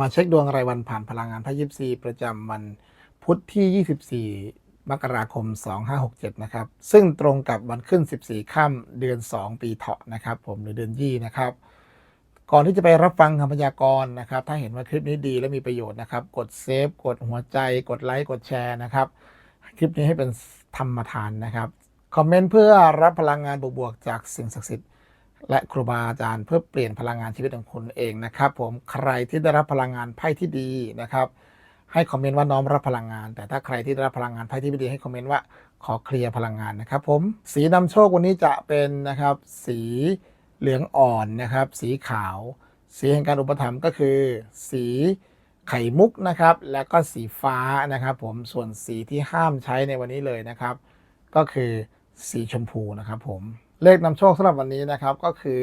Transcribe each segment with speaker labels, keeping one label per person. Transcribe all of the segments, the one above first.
Speaker 1: มาเช็คดวงรายวันผ่านพลังงานพระยิปซีประจำวันพุธที่ 24 มกราคม 2567 นะครับ ซึ่งตรงกับวันขึ้น 14 ค่ำเดือน 2 ปีเถาะนะครับผมหรือเดือนยี่นะครับ ก่อนที่จะไปรับฟังคำพยากรณ์นะครับ ถ้าเห็นว่าคลิปนี้ดีและมีประโยชน์นะครับ กดเซฟ กดหัวใจ กดไลค์ กดแชร์นะครับ คลิปนี้ให้เป็นธรรมทานนะครับ คอมเมนต์เพื่อรับพลังงานบวกๆจากสิ่งศักดิ์สิทธิ์ และครูบาอาจารย์เพื่อเปลี่ยนพลังงานชีวิตของคุณเองนะครับ ผมใครที่ได้รับพลังงานไพ่ที่ดีนะครับ ให้คอมเมนต์ว่าน้อมรับพลังงาน แต่ถ้าใครที่ได้รับพลังงานไพ่ที่ไม่ดีให้คอมเมนต์ว่าขอเคลียร์พลังงานนะครับ ผมสีนำโชควันนี้จะเป็นนะครับ สีเหลืองอ่อนนะครับ สีขาว สีแห่งการอุปถัมภ์ก็คือ สีไข่มุกนะครับ แล้วก็สีฟ้านะครับ ผมส่วนสีที่ห้ามใช้ในวันนี้เลยนะครับ ก็คือสีชมพูนะครับ ผม เลขนำโชคสำหรับวันนี้นะครับก็คือ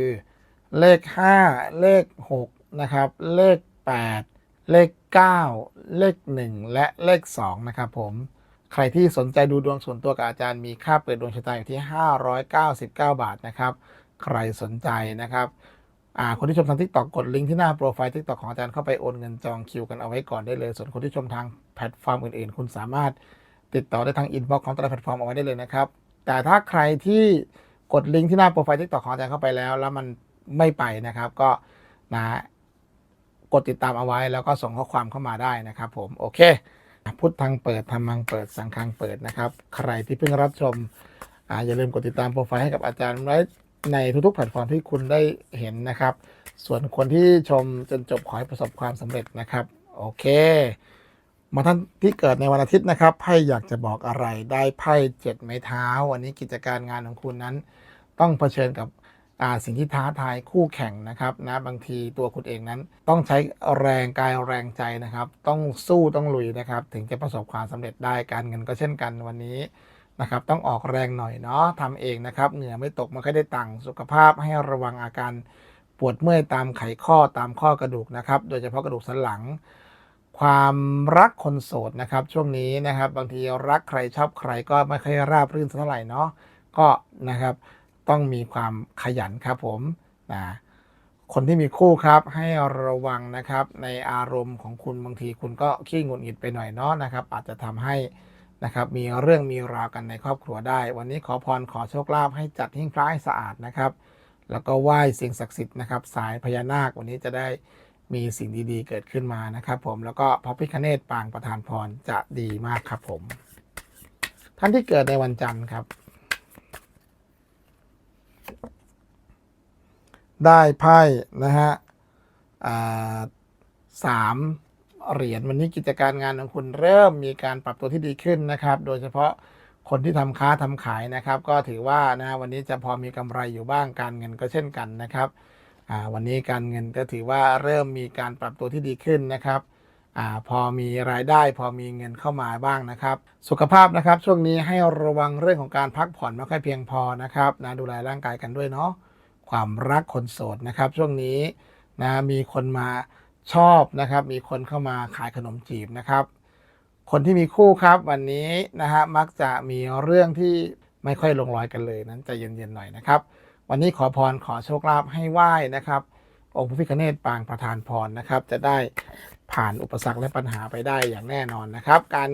Speaker 1: เลข 5 เลข 6 นะครับ เลข 8 เลข 9 เลข 1 และเลข 2 นะครับผมใครที่สนใจดูดวงส่วนตัวกับอาจารย์มีค่าเปิดดวงชะตาอยู่ที่ 599 บาทนะครับ ใครสนใจนะครับคนที่ชมทางทิกตอกกดลิงก์ที่หน้าโปรไฟล์ทิกตอกของอาจารย์เข้าไปโอนเงินจองคิวกันเอาไว้ก่อนได้เลย ส่วนคนที่ชมทางแพลตฟอร์มอื่นๆ คุณสามารถติดต่อได้ทางอินบ็อกซ์ของแต่ละแพลตฟอร์มเอาไว้ได้เลยนะครับ แต่ถ้าใครที่ กดลิงก์ที่หน้าโปรไฟล์ทิกตอกของอาจารย์เข้าไปแล้ว แล้วมันไม่ไปนะครับ ก็นะกดติดตามเอาไว้ แล้วก็ส่งข้อความเข้ามาได้นะครับ ผมโอเค พุทธังเปิดธรรมังเปิดสังฆังเปิดนะครับ ใครที่เพิ่งรับชมออย่าลืมกดติดตามโปรไฟล์ให้กับอาจารย์ไว้ในทุกๆแพลตฟอร์มที่คุณได้เห็นนะครับ ส่วนคนที่ชมจนจบขอให้ประสบความสำเร็จนะครับ โอเค มาท่านที่เกิดในวันอาทิตย์นะครับไพ่อยากจะบอกอะไรได้ไพ่เจ็ดไม้เท้า วันนี้กิจการงานของคุณนั้น ต้องเผชิญกับอาสิ่งที่ท้าทายคู่แข่งนะครับนะบางทีตัวคุณเองนั้น ต้องใช้แรงกายแรงใจนะครับ ต้องสู้ต้องลุยนะครับ ถึงจะประสบความสำเร็จได้การเงินก็เช่นกันวันนี้นะครับ ต้องออกแรงหน่อยเนาะทำเองนะครับเหงื่อไม่ตกไม่ค่อยได้ตังค์สุขภาพให้ระวังอาการปวดเมื่อยตามไขข้อตามข้อกระดูกนะครับ โดยเฉพาะกระดูกสันหลัง ความรักคนโสดนะครับ ช่วงนี้นะครับ บางทีรักใครชอบใครก็ไม่ค่อยราบรื่นสักเท่าไหร่เนาะก็นะครับต้องมีความขยันครับผมนะคนที่มีคู่ครับให้ระวังนะครับในอารมณ์ของคุณบางทีคุณก็ขี้หงุดหงิดไปหน่อยเนาะนะครับ อาจจะทำให้นะครับมีเรื่องมีราวกันในครอบครัวได้ วันนี้ขอพรขอโชคลาภให้จัดหิ้งพระให้สะอาดนะครับ แล้วก็ไหว้สิ่งศักดิ์สิทธิ์นะครับ สายพญานาควันนี้จะได้ มีสิ่งดีๆ เกิดขึ้นมานะครับ ผมแล้วก็พระพิคเนตปางประธานพรจะดีมากครับผม ท่านที่เกิดในวันจันทร์ครับ ได้ไพ่นะฮะสามเหรียญวันนี้กิจการงานของคุณเริ่มมีการปรับตัวที่ดีขึ้นนะครับ โดยเฉพาะคนที่ทำค้าทำขายนะครับ ก็ถือว่านะวันนี้จะพอมีกำไรอยู่บ้างการเงินก็เช่นกันนะครับ วันนี้การเงินก็ถือว่าเริ่มมีการปรับตัวที่ดีขึ้นนะครับอพอมีรายได้พอมีเงินเข้ามาบ้างนะครับ สุขภาพนะครับช่วงนี้ให้ระวังเรื่องของการพักผ่อนไม่ค่อยเพียงพอนะครับนะดูแลร่างกายกันด้วยเนาะความรักคนโสดนะครับ ช่วงนี้นะมีคนมาชอบนะครับ มีคนเข้ามาขายขนมจีบนะครับ คนที่มีคู่ครับวันนี้นะฮะมักจะมีเรื่องที่ไม่ค่อยลงรอยกันเลยนั้นใจเย็นๆหน่อยนะครับ วันนี้ขอพรขอโชคลาภให้ไหว้นะครับ องค์พระพิฆเนศปางประธานพรนะครับ จะได้ผ่านอุปสรรคและปัญหาไปได้อย่างแน่นอนนะครับ การ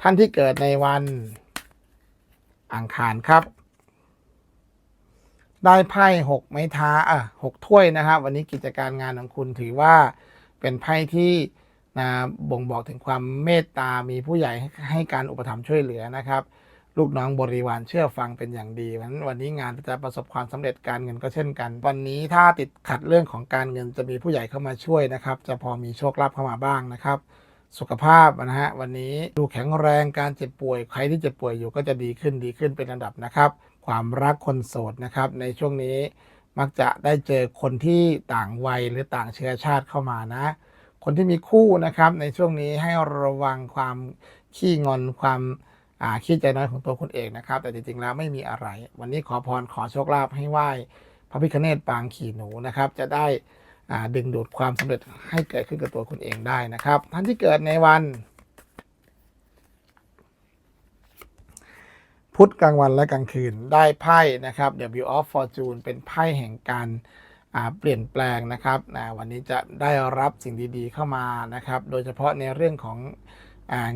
Speaker 1: ท่านที่เกิดในวันอังคารครับ ได้ไพ่หกไม้ท้าอะหกถ้วยนะครับ วันนี้กิจการงานของคุณถือว่าเป็นไพ่ที่นะบ่งบอกถึงความเมตตา มีผู้ใหญ่ให้ให้การอุปถัมภ์ช่วยเหลือนะครับ ลูกน้องบริวารเชื่อฟังเป็นอย่างดีวันนั้นวันนี้งานจะประสบความสำเร็จการเงินก็เช่นกัน วันนี้ถ้าติดขัดเรื่องของการเงินจะมีผู้ใหญ่เข้ามาช่วยนะครับ จะพอมีโชคลาภเข้ามาบ้างนะครับ สุขภาพนะฮะวันนี้ดูแข็งแรงการเจ็บป่วยใครที่เจ็บป่วยอยู่ก็จะดีขึ้นดีขึ้นเป็นอันดับนะครับ ความรักคนโสดนะครับ ในช่วงนี้มักจะได้เจอคนที่ต่างวัยหรือต่างเชื้อชาติเข้ามานะ คนที่มีคู่นะครับในช่วงนี้ให้ระวังความขี้งอนความ ขี้ใจน้อยของตัวคุณเองนะครับ แต่จริงๆแล้วไม่มีอะไร วันนี้ขอพรขอโชคลาภให้ไหว้พระพิฆเนศปางขี่หนูนะครับ จะได้ดึงดูดความสำเร็จให้เกิดขึ้นกับตัวคุณเองได้นะครับ ท่านที่เกิดในวัน พุธกลางวันและกลางคืนได้ไพ่นะครับ W of Fortune เป็นไพ่แห่งการเปลี่ยนแปลงนะครับวันนี้จะได้รับสิ่งดีๆเข้ามานะครับ โดยเฉพาะในเรื่องของ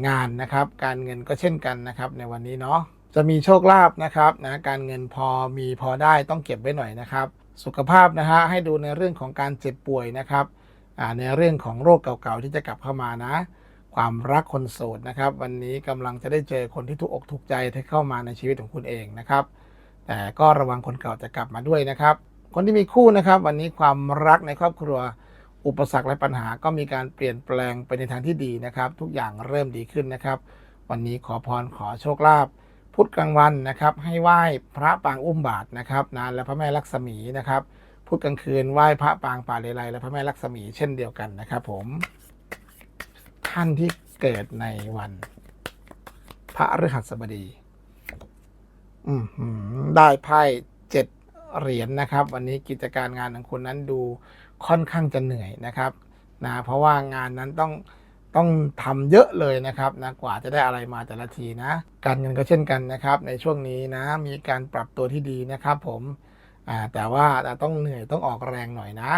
Speaker 1: งานนะครับ การเงินก็เช่นกันนะครับในวันนี้เนาะจะมีโชคลาภนะครับนะการเงินพอมีพอได้ต้องเก็บไว้หน่อยนะครับ สุขภาพนะฮะให้ดูในเรื่องของการเจ็บป่วยนะครับในเรื่องของโรคเก่าๆที่จะกลับเข้ามานะ ความรักคนโสดนะครับ วันนี้กำลังจะได้เจอคนที่ถูกอกถูกใจที่เข้ามาในชีวิตของคุณเองนะครับ แต่ก็ระวังคนเก่าจะกลับมาด้วยนะครับ คนที่มีคู่นะครับ วันนี้ความรักในครอบครัว อุปสรรคและปัญหาก็มีการเปลี่ยนแปลงไปในทางที่ดีนะครับ ทุกอย่างเริ่มดีขึ้นนะครับ วันนี้ขอพรขอโชคลาภพุธกลางวันนะครับ ให้ไหว้พระปางอุ้มบาทนะครับนะและพระแม่ลักษมีนะครับพุธกลางคืนไหว้พระปางป่าเลไลและพระแม่ลักษมีเช่นเดียวกันนะครับ ผม ท่านที่เกิดในวัน พระฤหัสบดี อืมได้ไพ่เจ็ดเหรียญนะครับ วันนี้กิจการงานของคุณนั้นดู ค่อนข้างจะเหนื่อยนะครับนะเพราะว่างานนั้นต้องต้องทำเยอะเลยนะครับนะกว่าจะได้อะไรมาแต่ละทีนะ การเงินก็เช่นกันนะครับ ในช่วงนี้นะมีการปรับตัวที่ดีนะครับ ผมอ่าแต่ว่าต้องเหนื่อยต้องออกแรงหน่อยนะ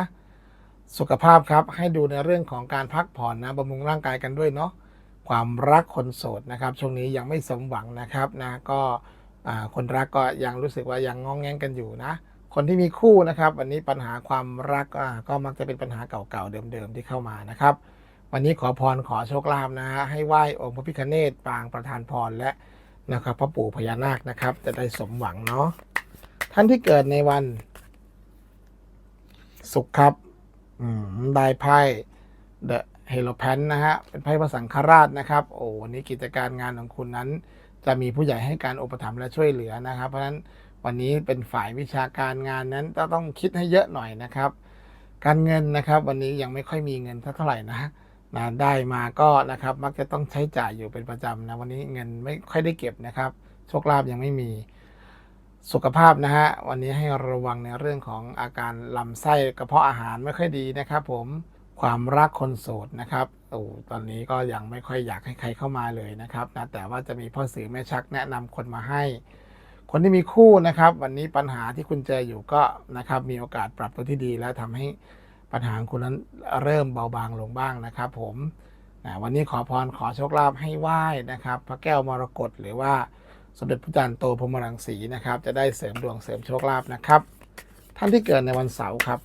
Speaker 1: สุขภาพครับให้ดูในเรื่องของการพักผ่อนนะบำรุงร่างกายกันด้วยเนาะความรักคนโสดนะครับ ช่วงนี้ยังไม่สมหวังนะครับนะก็อ่าคนรักก็ยังรู้สึกว่ายังงองแงงกันอยู่นะ คนที่มีคู่นะครับวันนี้ปัญหาความรักอ่าก็มักจะเป็นปัญหาเก่าๆเดิมๆที่เข้ามานะครับ วันนี้ขอพรขอโชคลาภนะฮะให้ไหว้องค์พระพิฆเนศปางประธานพรและนะครับพระปู่พญานาคนะครับ จะได้สมหวังเนาะท่านที่เกิดในวันศุกร์ครับอืมได้ไพ่เดอะเฮโลแพนนะฮะ เป็นไพ่พระสังฆราชนะครับ โอ้วันนี้กิจการงานของคุณนั้น จะมีผู้ใหญ่ให้การอุปถัมภ์และช่วยเหลือนะครับ เพราะฉะนั้น วันนี้เป็นฝ่ายวิชาการงานนั้นก็ต้องคิดให้เยอะหน่อยนะครับ การเงินนะครับวันนี้ยังไม่ค่อยมีเงินเท่าไหร่นะนะได้มาก็นะครับมักจะต้องใช้จ่ายอยู่เป็นประจำนะวันนี้เงินไม่ค่อยได้เก็บนะครับโชคลาภยังไม่มีสุขภาพนะฮะวันนี้ให้ระวังในเรื่องของอาการลำไส้กระเพาะอาหารไม่ค่อยดีนะครับผมความรักคนโสดนะครับโอ้ตอนนี้ก็ยังไม่ค่อยอยากให้ใครเข้ามาเลยนะครับนะแต่ว่าจะมีพ่อสื่อแม่ชักแนะนำคนมาให้ คนที่มีคู่นะครับ วันนี้ปัญหาที่คุณเจออยู่ก็นะครับมีโอกาสปรับตัวที่ดีและทำให้ปัญหาคุณนั้นเริ่มเบาบางลงบ้างนะครับ ผมนะวันนี้ขอพรขอโชคลาภให้ไหว้นะครับ พระแก้วมรกตหรือว่าสมเด็จพระจันทร์โตพรมรังสีนะครับ จะได้เสริมดวงเสริมโชคลาภนะครับ ท่านที่เกิดในวันเสาร์ครับ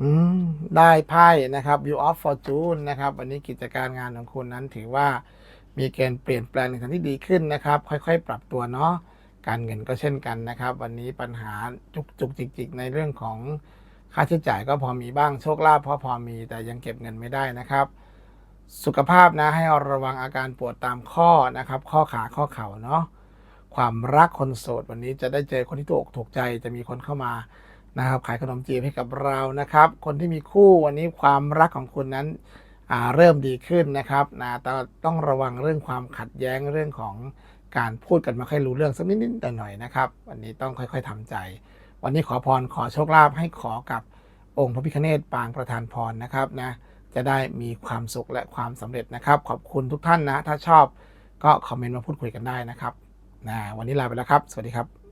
Speaker 1: อืมได้ไพ่นะครับ View of Fortune นะครับ วันนี้กิจการงานของคุณนั้นถือว่า มีเกณฑ์เปลี่ยนแปลงในทางที่ดีขึ้นนะครับ ค่อย ๆ ปรับตัวเนาะการเงินก็เช่นกันนะครับ วันนี้ปัญหาจุกจุกจิกในเรื่องของค่าใช้จ่ายก็พอมีบ้างโชคลาภพอพอมีแต่ยังเก็บเงินไม่ได้นะครับ สุขภาพนะให้ระวังอาการปวดตามข้อนะครับ ข้อขาข้อเข่าเนาะความรักคนโสดวันนี้จะได้เจอคนที่ถูกอกถูกใจจะมีคนเข้ามานะครับ ขายขนมจีบให้กับเรานะครับ คนที่มีคู่วันนี้ความรักของคุณนั้น เริ่มดีขึ้นนะครับนะแต่ต้องระวังเรื่องความขัดแย้งเรื่องของการพูดกันไม่ค่อยรู้เรื่องสักนิดๆหน่อยนะครับวันนี้ต้องค่อยๆทำใจ วันนี้ขอพรขอโชคลาภให้ขอกับองค์พระพิฆเนศปางประธานพรนะครับนะจะได้มีความสุขและความสำเร็จนะครับ ขอบคุณทุกท่านนะ ถ้าชอบก็คอมเมนต์มาพูดคุยกันได้นะครับนะวันนี้ลาไปแล้วครับ สวัสดีครับ